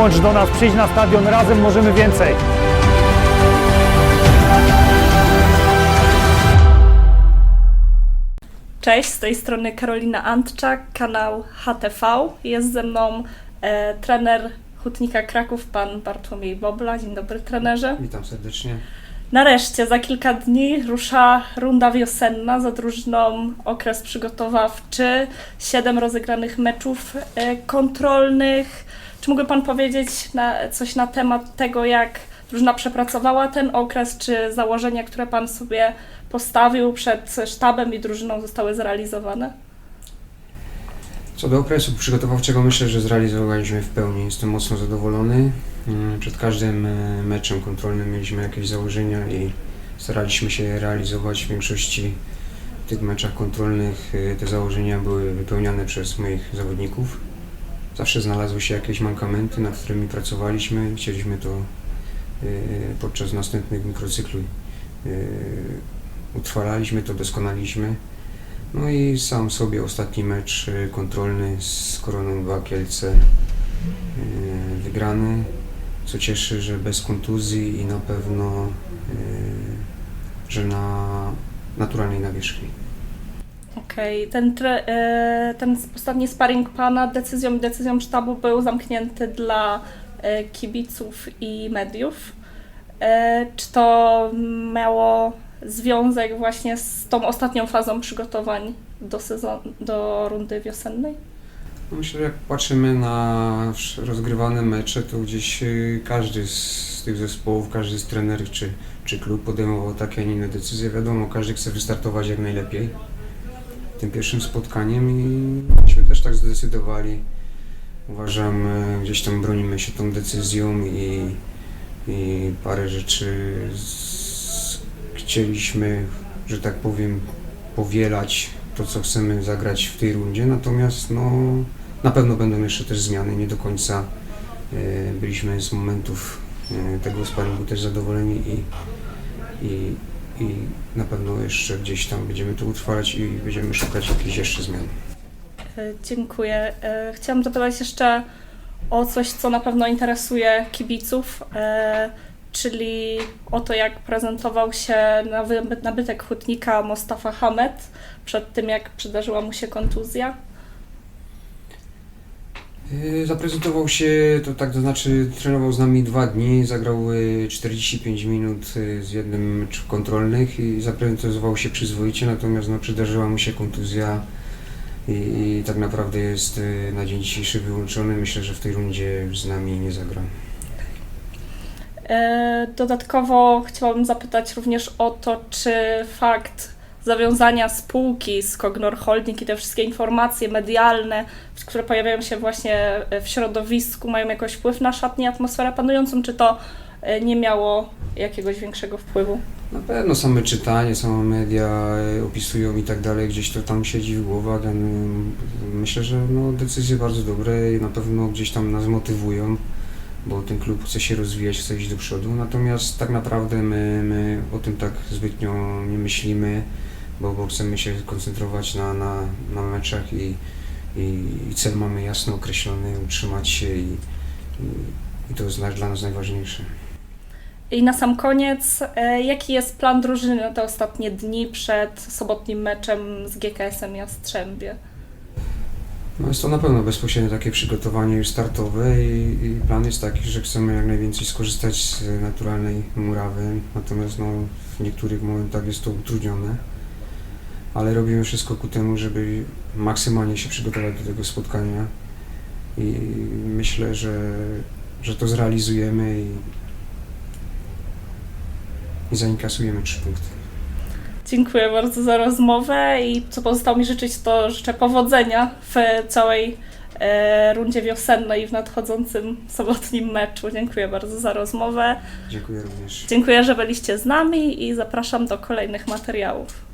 dołącz do nas, przyjdź na stadion, razem możemy więcej. Cześć, z tej strony Karolina Antczak, kanał HTV. Jest ze mną e, trener Hutnika Kraków, pan Bartłomiej Bobla. Dzień dobry trenerze. Witam serdecznie. Nareszcie, za kilka dni rusza runda wiosenna za drużyną okres przygotowawczy. Siedem rozegranych meczów e, kontrolnych. Czy mógłby Pan powiedzieć na, coś na temat tego, jak drużyna przepracowała ten okres, czy założenia, które Pan sobie postawił przed sztabem i drużyną zostały zrealizowane? Co do okresu przygotowawczego myślę, że zrealizowaliśmy w pełni. Jestem mocno zadowolony. Mm, Przed każdym e, meczem kontrolnym mieliśmy jakieś założenia i staraliśmy się realizować. W większości tych meczach kontrolnych e, te założenia były wypełniane przez moich zawodników. Zawsze znalazły się jakieś mankamenty, nad którymi pracowaliśmy. Chcieliśmy to e, podczas następnych mikrocykli e, utrwalaliśmy to, doskonaliśmy. No i sam sobie ostatni mecz y, kontrolny z Koroną 2 Kielce y, wygrany, co cieszy, że bez kontuzji i na pewno, y, że na naturalnej nawierzchni. Okej, ten, tre, e, ten ostatni sparring Pana decyzją decyzją sztabu był zamknięty dla e, kibiców i mediów. E, Czy to miało związek właśnie z tą ostatnią fazą przygotowań do, sezon, do rundy wiosennej? Myślę, że jak patrzymy na rozgrywane mecze, to gdzieś każdy z tych zespołów, każdy z trenerów czy, czy klub podejmował takie, a nie inne decyzje. Wiadomo, każdy chce wystartować jak najlepiej tym pierwszym spotkaniem i myśmy też tak zdecydowali. Uważam, y, gdzieś tam bronimy się tą decyzją i, i parę rzeczy z, chcieliśmy, że tak powiem, powielać to, co chcemy zagrać w tej rundzie, natomiast no, na pewno będą jeszcze też zmiany, nie do końca e, byliśmy z momentów e, tego sparingu też zadowoleni i, i, i na pewno jeszcze gdzieś tam będziemy to utrwalać i będziemy szukać jakichś jeszcze zmian. E, Dziękuję. E, Chciałam zapytać jeszcze o coś, co na pewno interesuje kibiców, e, czyli o to, jak prezentował się nabytek hutnika Mostafa Hamed przed tym, jak przydarzyła mu się kontuzja. E, Zaprezentował się, to tak to znaczy trenował z nami dwa dni, zagrał e, 45 minut e, z jednym meczu kontrolnych i zaprezentował się przyzwoicie, natomiast no, przydarzyła mu się kontuzja i, i tak naprawdę jest na dzień dzisiejszy wyłączony. Myślę, że w tej rundzie z nami nie zagra. Dodatkowo chciałabym zapytać również o to, czy fakt zawiązania spółki z Cognor Holding i te wszystkie informacje medialne, które pojawiają się właśnie w środowisku, mają jakoś wpływ na szatnię atmosferę panującą, czy to e, nie miało jakiegoś większego wpływu? Na pewno same czytanie, same media e, opisują i tak dalej, gdzieś to tam siedzi w głowach. Myślę, że no, decyzje bardzo dobre i na pewno gdzieś tam nas motywują, bo ten klub chce się rozwijać, chce iść do przodu. Natomiast tak naprawdę my, my o tym tak zbytnio nie myślimy, bo, bo chcemy się koncentrować na, na, na meczach i, i, i cel mamy jasno określony, utrzymać się i, i, to jest dla- nas najważniejsze. I na sam koniec, e, jaki jest plan drużyny na te ostatnie dni przed sobotnim meczem z GKS-em Jastrzębie? No jest to na pewno bezpośrednie takie przygotowanie już startowe i, i plan jest taki, że chcemy jak najwięcej skorzystać z naturalnej murawy, natomiast no, w niektórych momentach jest to utrudnione, ale robimy wszystko ku temu, żeby maksymalnie się przygotować do tego spotkania i myślę, że, że to zrealizujemy i, i zainkasujemy trzy punkty. Dziękuję bardzo za rozmowę i co pozostało mi życzyć, to życzę powodzenia w całej e, rundzie wiosennej i w nadchodzącym sobotnim meczu. Dziękuję bardzo za rozmowę. Dziękuję również. Dziękuję, że byliście z nami i zapraszam do kolejnych materiałów.